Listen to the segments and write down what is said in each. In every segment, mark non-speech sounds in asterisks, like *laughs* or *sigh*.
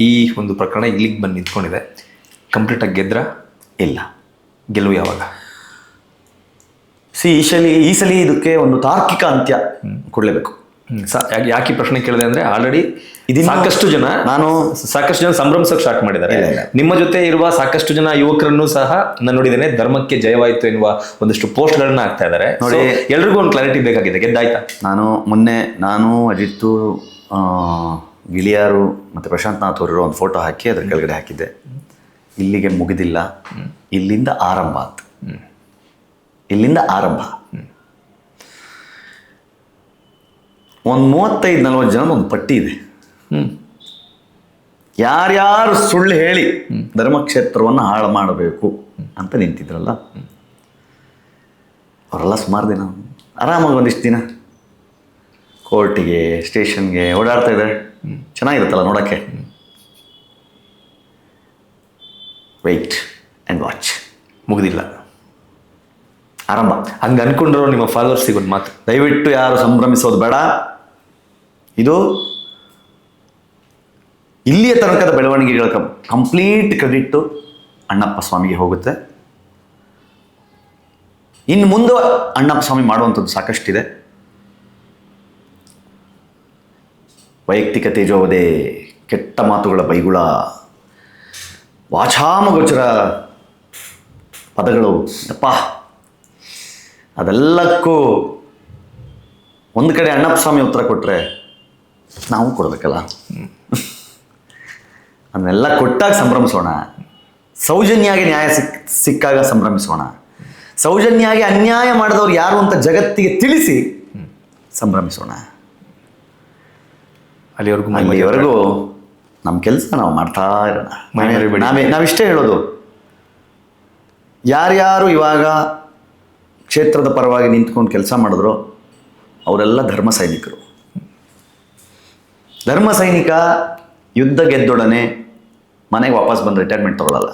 ಈ ಒಂದು ಪ್ರಕರಣ ಇಲ್ಲಿಗೆ ಬಂದು ನಿಂತ್ಕೊಂಡಿದೆ. ಕಂಪ್ಲೀಟಾಗಿ ಗೆದ್ರ? ಇಲ್ಲ. ಗೆಲುವು ಯಾವಾಗ? ಸಿ ಈಶಲಿ ಸಲ ಈ ಸಲಿ ಇದಕ್ಕೆ ಒಂದು ತಾರ್ಕಿಕ ಅಂತ್ಯ ಕೊಡಲೇಬೇಕು. ಯಾಕೆ- ಪ್ರಶ್ನೆ ಕೇಳಿದೆ ಅಂದ್ರೆ ಆಲ್ರೆಡಿ ಇದು ಸಾಕಷ್ಟು ಜನ ನಾನು ಸಾಕಷ್ಟು ಜನ ಸಂಭ್ರಮಿಸೋಕೆ ಸ್ಟಾರ್ಟ್ ಮಾಡಿದ್ದಾರೆ. ನಿಮ್ಮ ಜೊತೆ ಇರುವ ಸಾಕಷ್ಟು ಜನ ಯುವಕರನ್ನು ಸಹ ನಾನು ನೋಡಿದ್ದೇನೆ. ಧರ್ಮಕ್ಕೆ ಜಯವಾಯಿತು ಎನ್ನುವ ಒಂದಷ್ಟು ಪೋಸ್ಟ್ಗಳನ್ನ ಆಗ್ತಾ ಹಾಕ್ತಾ ಇದ್ದಾರೆ. ನೋಡಿ. ಎಲ್ರಿಗೂ ಒಂದು ಕ್ಲಾರಿಟಿ ಬೇಕಾಗಿದೆ. ಗೆದ್ದಾಯ್ತಾ? ನಾನು ಮೊನ್ನೆ ನಾನು ಅಜಿತ್ತು ಗಿಳಿಯಾರು ಮತ್ತು ಪ್ರಶಾಂತ್ ನಾಥ್ ಅವರಿರೋ ಒಂದು ಫೋಟೋ ಹಾಕಿ ಅದ್ರ ಕೆಳಗಡೆ ಹಾಕಿದ್ದೆ. ಇಲ್ಲಿಗೆ ಮುಗಿದಿಲ್ಲ. ಇಲ್ಲಿಂದ ಆರಂಭ ಅಂತ ಇಲ್ಲಿಂದ ಆರಂಭ. ಒಂದು ಮೂವತ್ತೈದು, ನಲ್ವತ್ತು ಜನ ಒಂದು ಪಟ್ಟಿ ಇದೆ. ಯಾರ್ಯಾರು ಸುಳ್ಳು ಹೇಳಿ ಧರ್ಮಕ್ಷೇತ್ರವನ್ನು ಹಾಳು ಮಾಡಬೇಕು ಅಂತ ನಿಂತಿದ್ರಲ್ಲ, ಅವರೆಲ್ಲ ಸುಮಾರು ದಿನ ಆರಾಮಾಗಿ ಒಂದಿಷ್ಟು ದಿನ ಕೋರ್ಟಿಗೆ ಸ್ಟೇಷನ್ಗೆ ಓಡಾಡ್ತಾ ಇದ್ದಾರೆ. ಚೆನ್ನಾಗಿರುತ್ತಲ್ಲ ನೋಡೋಕ್ಕೆ? ವೆಯ್ಟ್ ಆ್ಯಂಡ್ ವಾಚ್ ಮುಗಿದಿಲ್ಲ. ಆರಂಭ. ಹಂಗೆ ಅಂದ್ಕೊಂಡಿರೋ ನಿಮ್ಮ ಫಾಲೋವರ್ಸಿಗೆ ಒಂದು ಮಾತು ದಯವಿಟ್ಟು ಯಾರು ಸಂಭ್ರಮಿಸೋದು ಬೇಡ. ಇದು ಇಲ್ಲಿಯ ತನಕದ ಬೆಳವಣಿಗೆಗಳ ಕಂಪ್ಲೀಟ್ ಕ್ರೆಡಿಟ್ಟು ಅಣ್ಣಪ್ಪ ಸ್ವಾಮಿಗೆ ಹೋಗುತ್ತೆ. ಇನ್ನು ಮುಂದೆ ಅಣ್ಣಪ್ಪ ಸ್ವಾಮಿ ಮಾಡುವಂಥದ್ದು ಸಾಕಷ್ಟಿದೆ. ವೈಯಕ್ತಿಕ ತೇಜೋವದೆ ಕೆಟ್ಟ ಮಾತುಗಳ ಬೈಗುಳ, ವಾಚಾಮಗೋಚರ ಪದಗಳು ಅಪ್ಪ ಅದೆಲ್ಲಕ್ಕೂ ಒಂದು ಕಡೆ ಅಣ್ಣಪ್ಪ ಸ್ವಾಮಿ ಉತ್ತರ ಕೊಟ್ಟರೆ ನಾವು ಕೊಡಬೇಕಲ್ಲ? ಅದನ್ನೆಲ್ಲ ಕೊಟ್ಟಾಗ ಸಂಭ್ರಮಿಸೋಣ. ಸೌಜನ್ಯಾಗಿ ನ್ಯಾಯ ಸಿಕ್, ಸಿಕ್ಕಾಗ ಸಂಭ್ರಮಿಸೋಣ. ಸೌಜನ್ಯಾಗಿ ಅನ್ಯಾಯ ಮಾಡಿದವ್ರು ಯಾರು ಅಂತ ಜಗತ್ತಿಗೆ ತಿಳಿಸಿ ಸಂಭ್ರಮಿಸೋಣ. ಅಲ್ಲಿವರೆಗೂ ಅಲ್ಲಿವರೆಗೂ ನಮ್ಮ ಕೆಲಸ ನಾವು ಮಾಡ್ತಾ ಇರೋಣ. ನಾವೇ ನಾವಿಷ್ಟೇ ಹೇಳೋದು. ಯಾರ್ಯಾರು ಇವಾಗ ಕ್ಷೇತ್ರದ ಪರವಾಗಿ ನಿಂತ್ಕೊಂಡು ಕೆಲಸ ಮಾಡಿದ್ರು ಅವರೆಲ್ಲ ಧರ್ಮ ಸೈನಿಕರು. ಧರ್ಮ ಸೈನಿಕ ಯುದ್ಧ ಗೆದ್ದೊಡನೆ ಮನೆಗೆ ವಾಪಸ್ ಬಂದು ರಿಟೈರ್ಮೆಂಟ್ ತಗೊಳ್ಳಲ್ಲ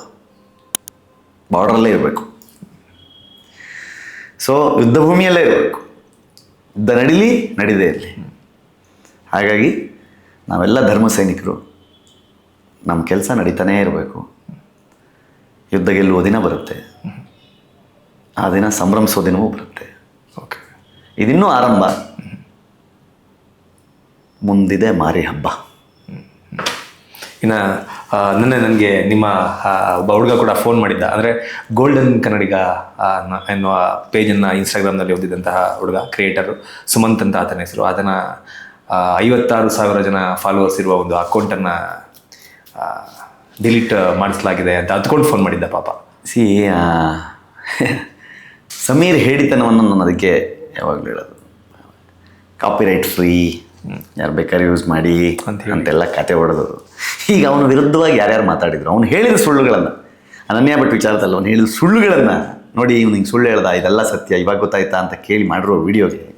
ಬಾರ್ಡ್ರಲ್ಲೇ ಇರಬೇಕು. ಸೊ ಯುದ್ಧ ಭೂಮಿಯಲ್ಲೇ ಇರಬೇಕು. ಯುದ್ಧ ನಡೀಲಿ ನಡೀದೇ ಇರಲಿ. ಹಾಗಾಗಿ ನಾವೆಲ್ಲ ಧರ್ಮ ಸೈನಿಕರು. ನಮ್ಮ ಕೆಲಸ ನಡೀತಾನೇ ಇರಬೇಕು. ಯುದ್ಧ ಗೆಲ್ಲುವ ದಿನ ಬರುತ್ತೆ. ಆ ದಿನ ಸಂಭ್ರಮಿಸೋ ದಿನವೂ ಬರುತ್ತೆ. ಓಕೆ ಇದಿನ್ನೂ ಆರಂಭ. ಮುಂದಿದೆ ಮಾರಿ ಹಬ್ಬ. ಇನ್ನು ನಿನ್ನೆ ನನಗೆ ನಿಮ್ಮ ಒಬ್ಬ ಹುಡುಗ ಕೂಡ ಫೋನ್ ಮಾಡಿದ್ದ. ಅಂದರೆ ಗೋಲ್ಡನ್ ಕನ್ನಡಿಗ ಎನ್ನುವ ಪೇಜನ್ನು ಇನ್ಸ್ಟಾಗ್ರಾಮ್ನಲ್ಲಿ ಓದಿದಂತಹ ಹುಡುಗ ಕ್ರಿಯೇಟರು ಸುಮಂತ್ ಅಂತ ಆತನ ಹೆಸರು. ಆತನ ಐವತ್ತಾರು ಸಾವಿರ ಜನ ಫಾಲೋವರ್ಸ್ ಇರುವ ಒಂದು ಅಕೌಂಟನ್ನು ಡಿಲೀಟ್ ಮಾಡಿಸಲಾಗಿದೆ ಅಂತ ಅದ್ಕೊಂಡು ಫೋನ್ ಮಾಡಿದ್ದ ಪಾಪ. ಸಿ ಸಮೀರ್ ಹೇಳಿತನವನ್ನು ನಾನು ಅದಕ್ಕೆ ಯಾವಾಗಲೂ ಹೇಳೋದು. ಕಾಪಿರೈಟ್ ಫ್ರೀ ಯಾರು ಬೇಕಾದ್ರೆ ಯೂಸ್ ಮಾಡಿ. ಅಂತೆಲ್ಲ ಕತೆ ಹೊಡೆದು. ಈಗ ಅವನ ವಿರುದ್ಧವಾಗಿ ಯಾರ್ಯಾರು ಮಾತಾಡಿದ್ರು ಅವನು ಹೇಳಿದ ಸುಳ್ಳುಗಳನ್ನು ಅನನ್ಯ ಭಟ್ ವಿಚಾರದಲ್ಲಿ ಅವನು ಹೇಳಿದ ಸುಳ್ಳುಗಳನ್ನು ನೋಡಿ ಇವ್ನಿಗೆ ಸುಳ್ಳು ಹೇಳ್ದ ಇದೆಲ್ಲ ಸತ್ಯ ಇವಾಗ ಗೊತ್ತಾಯ್ತಾ ಅಂತ ಕೇಳಿ ಮಾಡಿರೋ ವಿಡಿಯೋಗೆ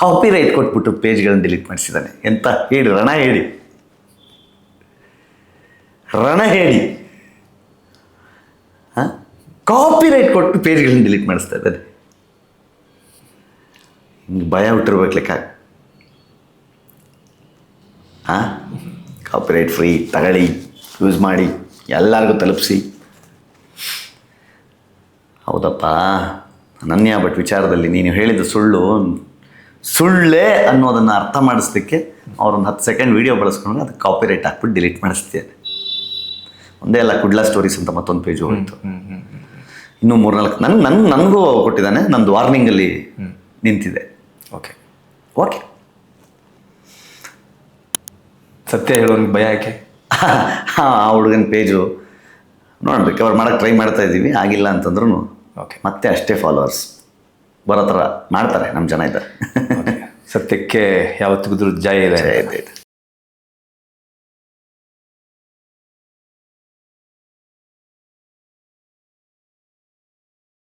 ಕಾಪಿರೈಟ್ ಕೊಟ್ಬಿಟ್ಟು ಪೇಜ್ಗಳನ್ನು ಡಿಲೀಟ್ ಮಾಡಿಸಿದ್ದಾನೆ. ಎಂತ? ಹೇಳಿ ರಣ ಹೇಳಿ. ರಣ ಹೇಳಿ. ಕಾಪಿ ರೈಟ್ ಕೊಟ್ಟು ಪೇಜ್ಗಳನ್ನು ಡಿಲೀಟ್ ಮಾಡಿಸ್ತಾ ಇದ್ದಾನೆ. ಹಿಂಗೆ ಭಯ ಹುಟ್ಟಿರ್ಬೇಕು ಲೆಕ್ಕ. ಹಾಂ? ಕಾಪಿರೈಟ್ ಫ್ರೀ ತಗೊಳ್ಳಿ ಯೂಸ್ ಮಾಡಿ, ಎಲ್ಲರಿಗೂ ತಲುಪಿಸಿ. ಹೌದಪ್ಪ. ಅನನ್ಯ ಬಟ್ ವಿಚಾರದಲ್ಲಿ ನೀನು ಹೇಳಿದ ಸುಳ್ಳು ಸುಳ್ಳೇ ಅನ್ನೋದನ್ನು ಅರ್ಥ ಮಾಡಿಸ್ಲಿಕ್ಕೆ ಅವರೊಂದು ಹತ್ತು ಸೆಕೆಂಡ್ ವೀಡಿಯೋ ಬಳಸ್ಕೊಂಡು ಅದಕ್ಕೆ ಕಾಪಿರೈಟ್ ಹಾಕ್ಬಿಟ್ಟು ಡಿಲೀಟ್ ಮಾಡಿಸ್ತಿದ್ದಾರೆ ಒಂದೇ ಅಲ್ಲ ಕುಡ್ಲಾ ಸ್ಟೋರೀಸ್ ಅಂತ ಮತ್ತೊಂದು ಪೇಜ್ ಹೋಯಿತು. ಇನ್ನೂ ಮೂರ್ನಾಲ್ಕು ನನ್ಗೆ ನನ್ ನನಗೂ ಕೊಟ್ಟಿದ್ದಾನೆ ನಂದು ವಾರ್ನಿಂಗಲ್ಲಿ ನಿಂತಿದೆ. ಓಕೆ ಓಕೆ ಸತ್ಯ ಹೇಳೋನಿಗೆ ಭಯ ಯಾಕೆ? *laughs* ಆ ಹುಡುಗನ ಪೇಜು ನೋಡೋಣ ರಿಕವರ್ ಮಾಡೋಕ್ಕೆ ಟ್ರೈ ಮಾಡ್ತಾ ಇದ್ದೀವಿ ಆಗಿಲ್ಲ ಅಂತಂದ್ರೂ ಓಕೆ ಮತ್ತೆ ಅಷ್ಟೇ ಫಾಲೋವರ್ಸ್ ಬರೋ ಥರ ಮಾಡ್ತಾರೆ ನಮ್ಮ ಜನ ಇದ್ದಾರೆ. ಸತ್ಯಕ್ಕೆ ಯಾವತ್ತಿಗೂ ಜಯ ಇದೆ. ಜಯ ಇದೆ.